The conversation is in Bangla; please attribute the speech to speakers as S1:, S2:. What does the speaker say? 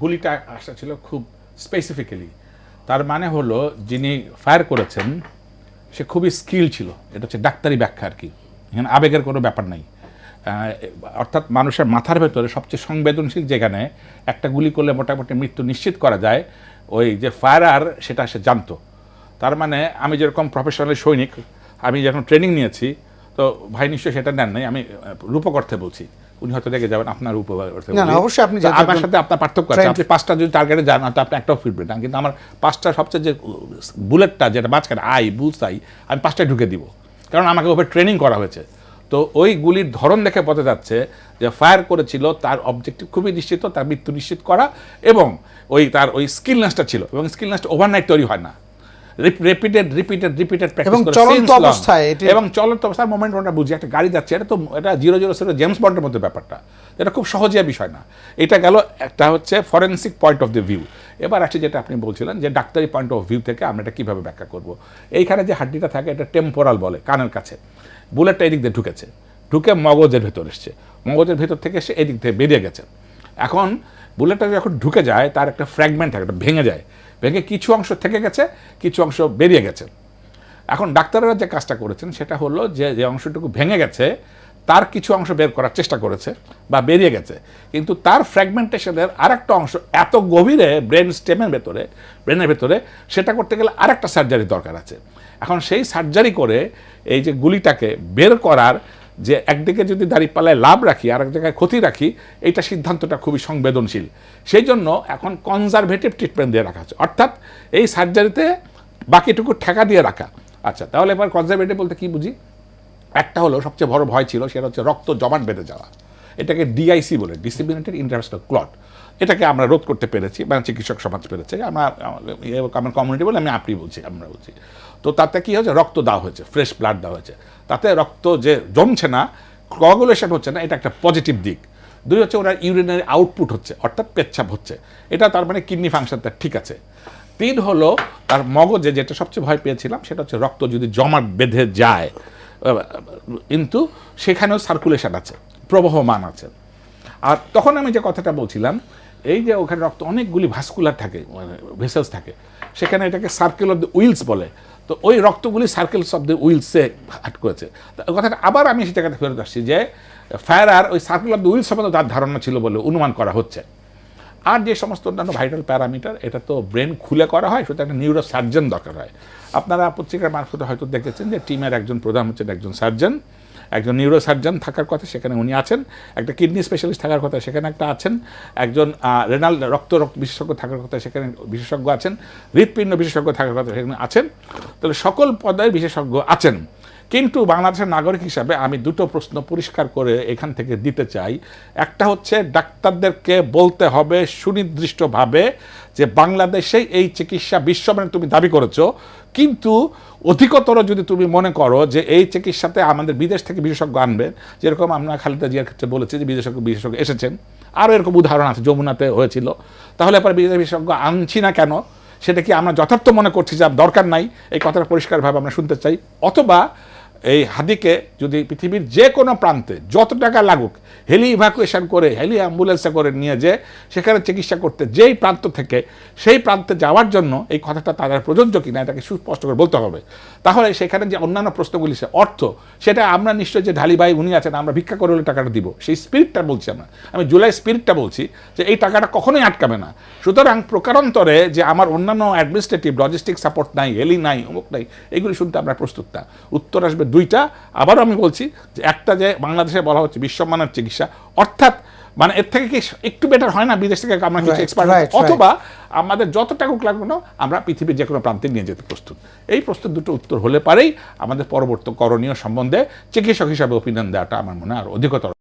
S1: গুলিটা আসা ছিল খুব স্পেসিফিক্যালি তার মানে হলো, যিনি ফায়ার করেছেন, সে খুবই স্কিল ছিল। এটা হচ্ছে ডাক্তারি ব্যাখ্যা আর কি। এখানে আবেগের কোনো ব্যাপার নাই। অর্থাৎ মানুষের মাথার ভেতরে সবচেয়ে সংবেদনশীল যেখানে একটা গুলি করলে মোটামুটি মৃত্যু নিশ্চিত করা যায়, ওই যে ফায়ার সেটা সে জানতো। তার মানে আমি যেরকম প্রফেশনাল সৈনিক, আমি যখন ট্রেনিং নিয়েছি, তো ভাই নিশ্চয়ই সেটা নেন নাই, আমি রূপক অর্থে বলছি। উনি হয়তো রেগে যাবেন আপনার অর্থে
S2: না, না, অবশ্যই আপনি
S1: আমার সাথে আপনার পার্থক্য আছে। আপনি পাঁচটা যদি টার্গেটে যান তো আপনি একটাও ফিরবেন না কিন্তু আমার পাঁচটা সবচেয়ে যে বুলেটটা যেটা মাঝখানে আই বুলস আই আমি পাঁচটায় ঢুকে দিব। কারণ আমাকে ওভাবে ট্রেনিং করা হয়েছে। তো ওই গুলির ধরন দেখে বোঝা যাচ্ছে যে ফায়ার করেছিল তার অবজেক্টিভ খুবই নিশ্চিত তার মৃত্যু নিশ্চিত করা এবং ওই তার ওই স্কিলনেসটা ছিল। এবং স্কিলনেসটা ওভারনাইট তৈরি হয় না। রিপিটেড রিপিটেড রিপিটেড
S2: এবং চলন্ত অবস্থায়
S1: এবং চলন্ত অবস্থার মোমেন্ট ওটা বুঝি? একটা গাড়ি যাচ্ছে এটা তো এটা জিরো জিরো জিরো জেমস বন্ডের মধ্যে ব্যাপারটা। এটা খুব সহজিয়া বিষয় না। এটা গেল একটা হচ্ছে forensic point of the view এবার আছে যেটা আপনি বলছিলেন যে ডাক্তারি পয়েন্ট অফ ভিউ থেকে আমরা এটা কীভাবে ব্যাখ্যা করব। এইখানে যে হাড্ডিটা থাকে এটা টেম্পোরাল বলে কানের কাছে। বুলেটটা এদিক দিয়ে ঢুকেছে। ঢুকে মগজের ভেতর এসছে। মগজের ভেতর থেকে সে এদিক থেকে বেরিয়ে গেছে। এখন বুলেটটা যখন ঢুকে যায় তার একটা ফ্র্যাগমেন্ট থাকে একটা ভেঙে যায়। ভেঙে কিছু অংশ থেকে গেছে, কিছু অংশ বেরিয়ে গেছে। এখন ডাক্তাররা যে কাজটা করেছেন সেটা হলো যে যে অংশটুকু ভেঙে গেছে, তার কিছু অংশ বের করার চেষ্টা করেছে বা বেরিয়ে গেছে। কিন্তু তার ফ্র্যাগমেন্টেশনের আরেকটা অংশ এত গভীরে ব্রেন স্টেমের ভেতরে ব্রেনের ভেতরে, সেটা করতে গেলে আরেকটা সার্জারি দরকার আছে। এখন সেই সার্জারি করে এই যে গুলিটাকে বের করার যে একদিকে যদি দাঁড়িপাল্লায় লাভ রাখি আর এক জায়গায় ক্ষতি রাখি, এইটা সিদ্ধান্তটা খুবই সংবেদনশীল। সেই জন্য এখন কনজারভেটিভ ট্রিটমেন্ট দিয়ে রাখা আছে অর্থাৎ এই সার্জারিতে বাকিটুকু ঠেকা দিয়ে রাখা। আচ্ছা তাহলে এবার কনজারভেটিভ বলতে কি বুঝি? একটা হলো সবচেয়ে বড় ভয় ছিল, সেটা হচ্ছে রক্ত জমাট বেঁধে যাওয়া। এটাকে ডিআইসি বলে ডিসিপ্লিনেটেড ইন্টারন্যাশনাল ক্লট এটাকে আমরা রোধ করতে পেরেছি মানে চিকিৎসক সমাজ পেরেছে। আমরা আমার- কমিউনিটি বলে আমি আপনি বলছি, আমরা বলছি। তো তাতে কি হয়েছে? রক্ত দেওয়া হয়েছে ফ্রেশ ব্লাড দেওয়া হয়েছে। তাতে রক্ত যে জমছে না কোয়াগুলেশন হচ্ছে না, এটা একটা পজিটিভ দিক। দুই হচ্ছে ওনার ইউরিনারি আউটপুট হচ্ছে, অর্থাৎ পেচ্ছাপ হচ্ছে। এটা তার মানে কিডনি ফাংশনটা ঠিক আছে। তিন হলো তার মগজে যেটা সবচেয়ে ভয় পেয়েছিলাম, সেটা হচ্ছে রক্ত যদি জমাট বেঁধে যায়, কিন্তু সেখানেও সার্কুলেশন আছে, প্রবাহমান আছে। আর তখন আমি যে কথাটা বলছিলাম এই যে ওখানে রক্ত, অনেকগুলি ভাস্কুলার থাকে মানে ভেসেলস থাকে। সেখানে এটাকে সার্কেল অফ দ্য উইলস বলে। তো ওই রক্তগুলি সার্কেলস অফ দ্য উইলসে আট করেছে। কথাটা আবার আমি সেই জায়গাতে ফেরত আসছি যে ফায়ার ওই সার্কেল অফ দ্য উইলস সম্বন্ধে তার ধারণা ছিল বলে অনুমান করা হচ্ছে। আর যে সমস্ত অন্যান্য ভাইটাল প্যারামিটার এটা তো ব্রেন খুলে করা হয়, সেটা একটা নিউরো সার্জন দরকার হয়। আপনারা পত্রিকার মারফতে হয়তো দেখেছেন যে টিমের একজন প্রধান হচ্ছেন একজন সার্জন একজন নিউরোসার্জন থাকার কথা সেখানে উনি আছেন, একটা কিডনি স্পেশালিস্ট থাকার কথা সেখানে একটা আছেন, একজন রেনাল রক্ত রক্ত বিশেষজ্ঞ থাকার কথা সেখানে বিশেষজ্ঞ আছেন, হৃৎপিণ্ড বিশেষজ্ঞ থাকার কথা সেখানে আছেন। তাহলে সকল পদায় বিশেষজ্ঞ আছেন। কিন্তু বাংলাদেশের নাগরিক হিসাবে আমি দুটো প্রশ্ন পরিষ্কার করে এখান থেকে দিতে চাই। একটা হচ্ছে, ডাক্তারদেরকে বলতে হবে সুনির্দিষ্টভাবে যে বাংলাদেশে এই চিকিৎসা বিশ্বমানের তুমি দাবি করেছ। কিন্তু অধিকতর যদি তুমি মনে করো যে এই চিকিৎসাতে আমাদের বিদেশ থেকে বিশেষজ্ঞ আনবেন, যেরকম আমরা খালিদা জিয়ার ক্ষেত্রে বলেছি যে বিশেষজ্ঞ বিশেষজ্ঞ এসেছেন। আরও এরকম উদাহরণ আছে, যমুনাতে হয়েছিল। তাহলে এবার বিদেশ বিশেষজ্ঞ আনছি না কেন? সেটা কি আমরা যথার্থ মনে করছি যে দরকার নাই? এই কথাটা পরিষ্কারভাবে আমরা শুনতে চাই। অথবা এই হাদিকে যদি পৃথিবীর যে কোনো প্রান্তে যত টাকা লাগুক হেলি ইভাকুয়েশন করে, হেলি অ্যাম্বুলেন্সে করে নিয়ে যে সেখানে চিকিৎসা করতে, যেই প্রান্ত থেকে সেই প্রান্তে যাওয়ার জন্য এই কথাটা তাদের প্রযোজ্য কিনা এটাকে সুস্পষ্ট করে বলতে হবে। তাহলে সেখানে যে অন্যান্য প্রশ্নগুলি সে অর্থ, সেটা আমরা নিশ্চয়ই যে ঢালি ভাই উনি আছেন, আমরা ভিক্ষা করে হলে টাকাটা দিব। সেই স্পিরিটটা বলছি আমরা। আমি জুলাই স্পিরিটটা বলছি যে এই টাকাটা কখনোই আটকাবে না। সুতরাং প্রকারান্তরে যে আমার অন্যান্য অ্যাডমিনিস্ট্রেটিভ লজিস্টিক সাপোর্ট নাই, হেলি নাই, অমুক নাই, এগুলি শুনতে আমরা প্রস্তুত না উত্তর আসবে দুইটা। আবারও আমি বলছি যে একটা যে বাংলাদেশে বলা হচ্ছে বিশ্বমানের চিকিৎসা অর্থাৎ মানে এর থেকে কি একটু বেটার হয় না? বিদেশ থেকে আমরা কিছু এক্সপার্ট. অথবা আমাদের যত টাকুক লাগবে না আমরা পৃথিবীর যে কোনো প্রান্তে নিয়ে যেতে প্রস্তুত। এই প্রশ্নের দুটো উত্তর হলে পারেই আমাদের পরবর্তী করণীয় সম্বন্ধে চিকিৎসক হিসাবে অপিনিয়ন দেওয়াটা আমার মনে হয় আর অধিকতর